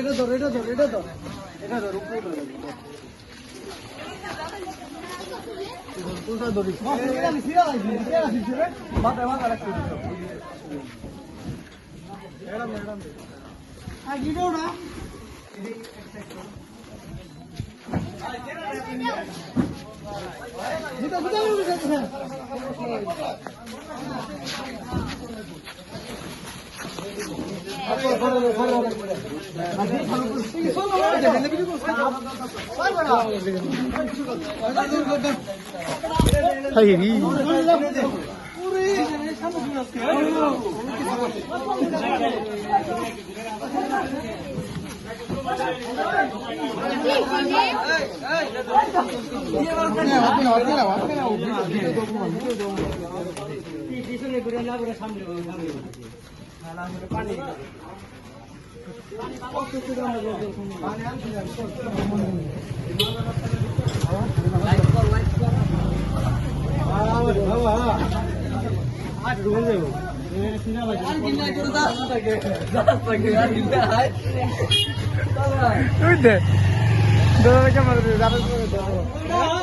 এটা ধর এটা ধর এটা ধর এটা ধর উপরে ধর কোনটা ধরিস এটা আমি সিরা লাগি এটা আসিস রে মাথা মাথা 하이리 এরম আ গিরো না দুটা দুটা উঠে তুই